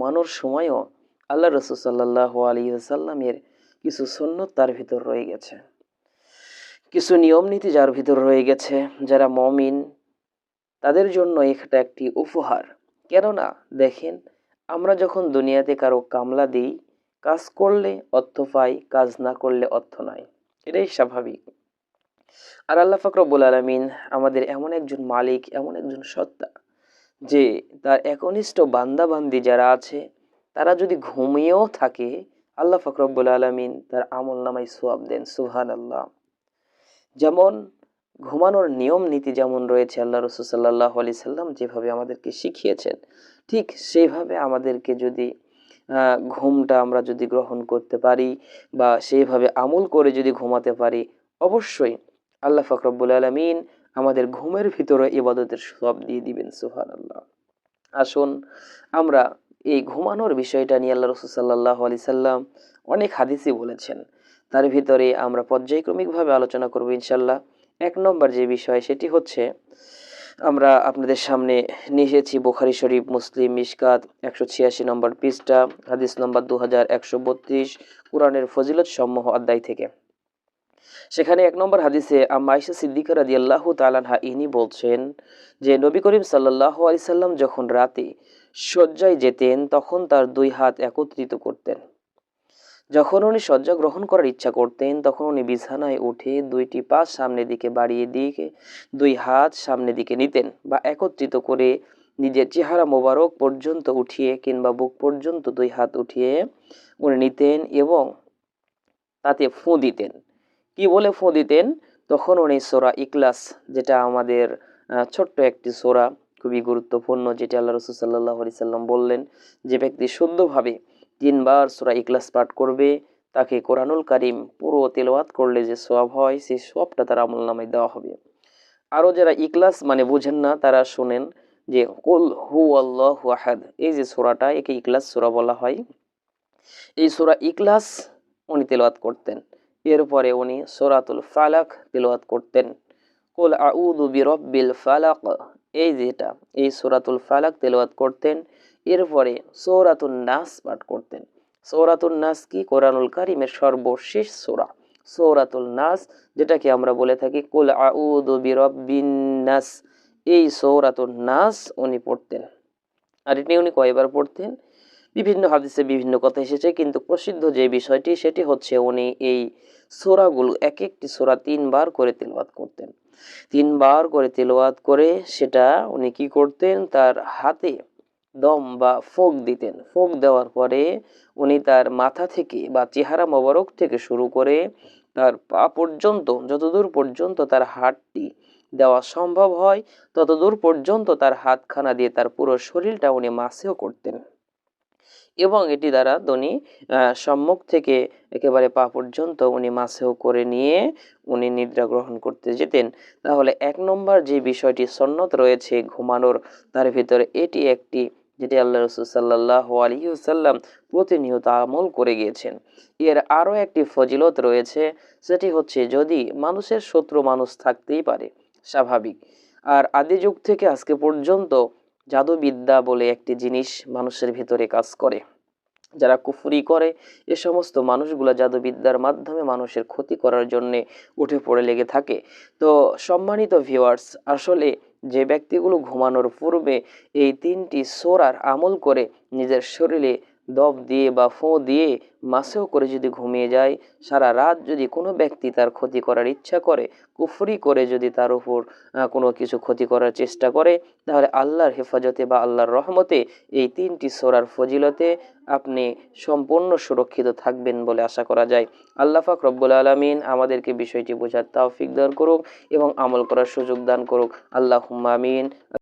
ঘুমানোর সময়ও আল্লাহ রসুল সাল্লাহ কিছু সন্ন্যত তার ভিতর রয়ে গেছে। কিছু নিয়ম নীতি যার ভিতর রয়ে গেছে, যারা মমিন, তাদের জন্য এটা একটি উপহার। কেননা, দেখেন, আমরা যখন দুনিয়াতে কারও কামলা দিই, কাজ করলে অর্থ পাই, কাজ না করলে অর্থ নাই। এটাই স্বাভাবিক। আর আল্লাহ ফাকরবুল আলমিন আমাদের এমন একজন মালিক, এমন একজন সত্তা যে তার একনিষ্ঠ বান্দাবান্দি যারা আছে, তারা যদি ঘুমিয়েও থাকে, আল্লাহ ফকরবুল আলমিন তার আমল নামাই সোয়াব দেন সুহান আল্লাহ যেমন ঘুমানোর নিয়ম নীতি যেমন রয়েছে, আল্লাহ রসুল সাল্লাহ আলি সাল্লাম যেভাবে আমাদেরকে শিখিয়েছেন, ঠিক সেইভাবে আমাদেরকে যদি ঘুমটা আমরা যদি গ্রহণ করতে পারি বা সেইভাবে আমল করে যদি ঘুমাতে পারি, অবশ্যই আল্লাহ ফকরবুল আলমিন আমাদের ঘুমের ভিতরে ইবাদতের সব দিয়ে দিবেন সুহান আল্লাহ আসুন, আমরা এই ঘুমানোর বিষয়টা নিয়ে আল্লাহ রসুল আলি সাল্লাম অনেক হাদিসই বলেছেন। তার ভিতরে আমরা পর্যায়ক্রমিকভাবে আলোচনা করব ইনশাল্লাহ এক নম্বর যে বিষয়, সেটি হচ্ছে, আমরা আপনাদের সামনে নিয়ে এসেছি বোখারি শরীফ, মুসলিম মিসকাত একশো ছিয়াশি নম্বর পৃষ্ঠা, হাদিস নম্বর দু হাজার একশো বত্রিশ, কোরআনের ফজিলত সমূহ অধ্যায় থেকে। সেখানে এক নম্বর হাদিসে আম্মাইশা সিদ্দিকা রাদি আল্লাহ তালানহা ইনি বলছেন যে, নবী করিম সাল্লাহ আলি সাল্লাম যখন রাতে শয্যায় যেতেন, তখন তার দুই হাত একত্রিত করতেন। যখন উনি শয্যা গ্রহণ করার ইচ্ছা করতেন, তখন উনি বিছানায় উঠে দুইটি পা সামনের দিকে বাড়িয়ে দিয়ে দুই হাত সামনের দিকে নিতেন বা একত্রিত করে নিজের চেহারা মোবারক পর্যন্ত উঠিয়ে কিংবা বুক পর্যন্ত দুই হাত উঠিয়ে উনি নিতেন এবং তাতে ফুঁ দিতেন। কি বলে ফোঁ দিতেন? তখন উনি সোরা ইকলাস যেটা আমাদের ছোট্ট একটি সোরা, খুবই গুরুত্বপূর্ণ, যেটি আল্লাহ রসুল সাল্লাহ সাল্লাম বললেন যে, ব্যক্তি শুদ্ধভাবে তিনবার সোরা ইকলাস পাঠ করবে, তাকে কোরআনুল কারিম পুরো তেলওয়াত করলে যে সব হয় সেই সবটা তার আমল নামায় দেওয়া হবে। আরও যারা ইকলাস মানে বুঝেন না, তারা শোনেন যে, কুল হু আল্লাহ আহাদ। এই যে সোরাটা, একে ইকলাস সোরা বলা হয়। এই সোরা ইকলাস উনি তেলওয়াত করতেন। এরপরে উনি সোরাতুল ফালাক তিলওয়াত করতেন। কুল আউদু বিরব্বিল ফালাক, এই যেটা এই সোরাতুল ফালাক তেলওয়াত করতেন। এরপরে সৌরাতুল নাস পাঠ করতেন। সৌরাতুল নাস কি? কোরআনুল কারিমের সর্বশেষ সোরা। সৌরাতুল নাস, যেটাকে আমরা বলে থাকি কুল আউদু বিরব্বিন নাস। এই সৌরাতুল নাস উনি পড়তেন। আর এটি উনি কয়বার পড়তেন? বিভিন্ন হাদিসে বিভিন্ন কথা এসেছে, কিন্তু প্রসিদ্ধ যে বিষয়টি সেটি হচ্ছে উনি এই সোরাগুলো এক একটি সোরা তিনবার করে তেলবাদ করতেন। তিনবার করে তেলবাদ করে সেটা উনি কি করতেন? তার হাতে দম বা ফোক দিতেন। ফোক দেওয়ার পরে উনি তার মাথা থেকে বা চেহারা মোবারক থেকে শুরু করে তার পা পর্যন্ত, যতদূর পর্যন্ত তার হাতটি দেওয়া সম্ভব হয়, ততদূর পর্যন্ত তার হাতখানা দিয়ে তার পুরো শরীরটা উনি মাসেও করতেন। এবং এটি দ্বারা ধনী সম্মুখ থেকে একেবারে পা পর্যন্ত উনি মাসেও করে নিয়ে উনি নিদ্রা গ্রহণ করতে যেতেন। তাহলে এক নম্বর যে বিষয়টি সন্ন্যত রয়েছে ঘুমানোর, তার ভিতরে এটি একটি যেটি আল্লাহ রসুল সাল্লাহ আলিউসাল্লাম প্রতিনিয়ত আমল করে গিয়েছেন। এর আরও একটি ফজিলত রয়েছে, সেটি হচ্ছে যদি মানুষের শত্রু মানুষ থাকতেই পারে, স্বাভাবিক। আর আদি যুগ থেকে আজকে পর্যন্ত জাদুবিদ্যা বলে একটি জিনিস মানুষের ভেতরে কাজ করে। যারা কুফরি করে, এ সমস্ত মানুষগুলো জাদুবিদ্যার মাধ্যমে মানুষের ক্ষতি করার জন্য উঠে পড়ে লেগে থাকে। তো সম্মানিত ভিউয়ার্স আসলে যে ব্যক্তিগুলো ঘুমানোর পূর্বে এই তিনটি সোরার আমল করে নিজের শরীরে দব দিয়ে বা ফোঁ দিয়ে মাসেও করে যদি ঘুমিয়ে যায়, সারা রাত যদি কোনো ব্যক্তি তার ক্ষতি করার ইচ্ছা করে, কুফরি করে যদি তার উপর কোনো কিছু ক্ষতি করার চেষ্টা করে, তাহলে আল্লাহর হেফাজতে বা আল্লাহর রহমতে এই তিনটি সোরার ফজিলতে আপনি সম্পূর্ণ সুরক্ষিত থাকবেন বলে আশা করা যায়। আল্লাহ ফাক রব্বুল আলমিন আমাদেরকে বিষয়টি বোঝার তাও দান করুক এবং আমল করার সুযোগ দান করুক। আল্লাহ আমিন।